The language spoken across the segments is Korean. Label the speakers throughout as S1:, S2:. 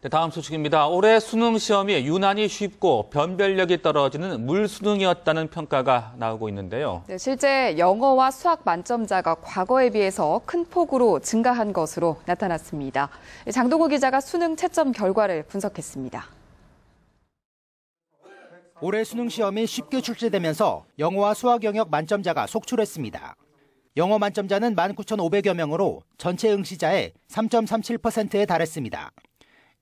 S1: 네, 다음 소식입니다. 올해 수능 시험이 유난히 쉽고 변별력이 떨어지는 물 수능이었다는 평가가 나오고 있는데요.
S2: 네, 실제 영어와 수학 만점자가 과거에 비해서 큰 폭으로 증가한 것으로 나타났습니다. 장동호 기자가 수능 채점 결과를 분석했습니다.
S3: 올해 수능 시험이 쉽게 출제되면서 영어와 수학 영역 만점자가 속출했습니다. 영어 만점자는 19,500여 명으로 전체 응시자의 3.37%에 달했습니다.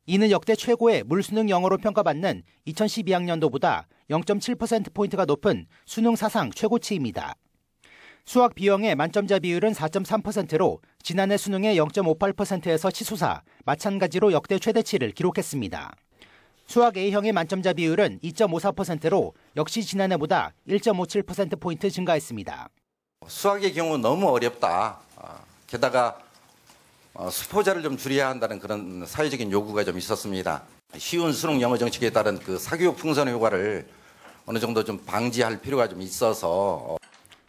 S3: 이는 역대 최고의 물수능 영어로 평가받는 2012학년도보다 0.7%포인트가 높은 수능 사상 최고치입니다. 수학 비형의 만점자 비율은 4.3%로 지난해 수능의 0.58%에서 치솟아 마찬가지로 역대 최대치를 기록했습니다. 수학 A형의 만점자 비율은 2.54%로 역시 지난해보다 1.57%포인트 증가했습니다.
S4: 수학의 경우 너무 어렵다. 아, 게다가 어, 수포자를 좀 줄여야 한다는 그런 사회적인 요구가 좀 있었습니다. 쉬운 수능 영어 정책에 따른 그 사교육 풍선 효과를 어느 정도 좀 방지할 필요가 좀 있어서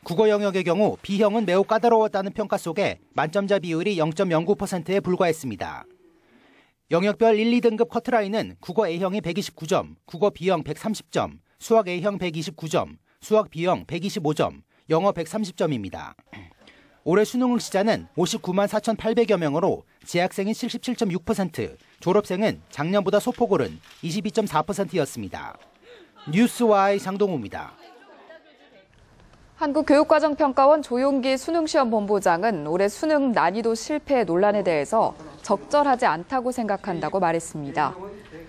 S3: 국어 영역의 경우 B형은 매우 까다로웠다는 평가 속에 만점자 비율이 0.09%에 불과했습니다. 영역별 1, 2등급 커트라인은 국어 A형이 129점, 국어 B형 130점, 수학 A형 129점, 수학 B형 125점, 영어 130점입니다. 올해 수능 응시자는 59만 4,800여 명으로 재학생이 77.6%, 졸업생은 작년보다 소폭 오른 22.4%였습니다. 뉴스와의 장동우입니다.
S2: 한국교육과정평가원 조용기 수능시험 본부장은 올해 수능 난이도 실패 논란에 대해서 적절하지 않다고 생각한다고 말했습니다.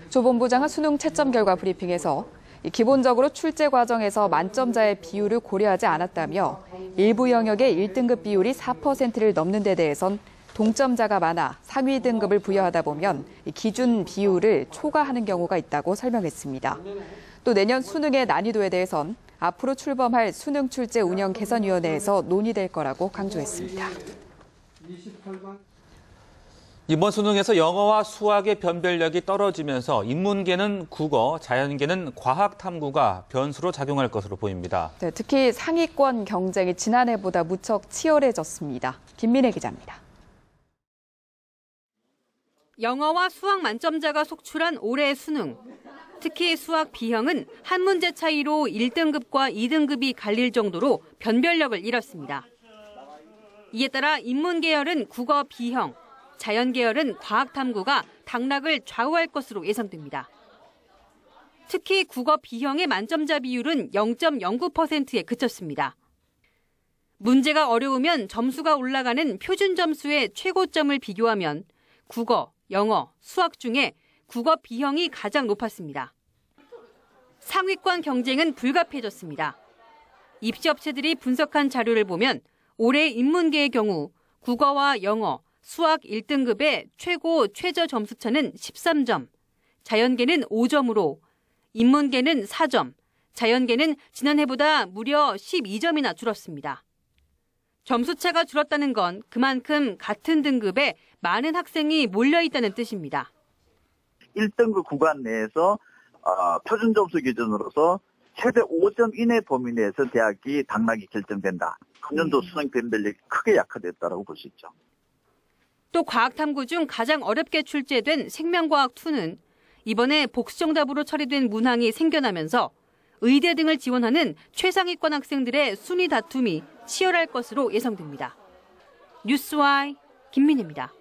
S2: 조 본부장은 수능 채점 결과 브리핑에서 기본적으로 출제 과정에서 만점자의 비율을 고려하지 않았다며 일부 영역의 1등급 비율이 4%를 넘는 데 대해선 동점자가 많아 상위 등급을 부여하다 보면 기준 비율을 초과하는 경우가 있다고 설명했습니다. 또 내년 수능의 난이도에 대해선 앞으로 출범할 수능 출제 운영 개선위원회에서 논의될 거라고 강조했습니다.
S1: 이번 수능에서 영어와 수학의 변별력이 떨어지면서 인문계는 국어, 자연계는 과학 탐구가 변수로 작용할 것으로 보입니다.
S2: 네, 특히 상위권 경쟁이 지난해보다 무척 치열해졌습니다. 김민혜 기자입니다.
S5: 영어와 수학 만점자가 속출한 올해의 수능. 특히 수학 B형은 한 문제 차이로 1등급과 2등급이 갈릴 정도로 변별력을 잃었습니다. 이에 따라 인문 계열은 국어 B형, 자연계열은 과학탐구가 당락을 좌우할 것으로 예상됩니다. 특히 국어 B형의 만점자 비율은 0.09%에 그쳤습니다. 문제가 어려우면 점수가 올라가는 표준 점수의 최고점을 비교하면 국어, 영어, 수학 중에 국어 B형이 가장 높았습니다. 상위권 경쟁은 불가피해졌습니다. 입시업체들이 분석한 자료를 보면 올해 인문계의 경우 국어와 영어, 수학 1등급의 최고 최저 점수차는 13점, 자연계는 5점으로 인문계는 4점, 자연계는 지난해보다 무려 12점이나 줄었습니다. 점수차가 줄었다는 건 그만큼 같은 등급에 많은 학생이 몰려 있다는 뜻입니다.
S6: 1등급 구간 내에서 어, 표준 점수 기준으로서 최대 5점 이내 범위 내에서 대학이 당락이 결정된다. 금년도 수능 변별력이 크게 약화됐다고 볼 수 있죠.
S5: 또 과학탐구 중 가장 어렵게 출제된 생명과학2는 이번에 복수정답으로 처리된 문항이 생겨나면서 의대 등을 지원하는 최상위권 학생들의 순위 다툼이 치열할 것으로 예상됩니다. 뉴스와이 김민희입니다.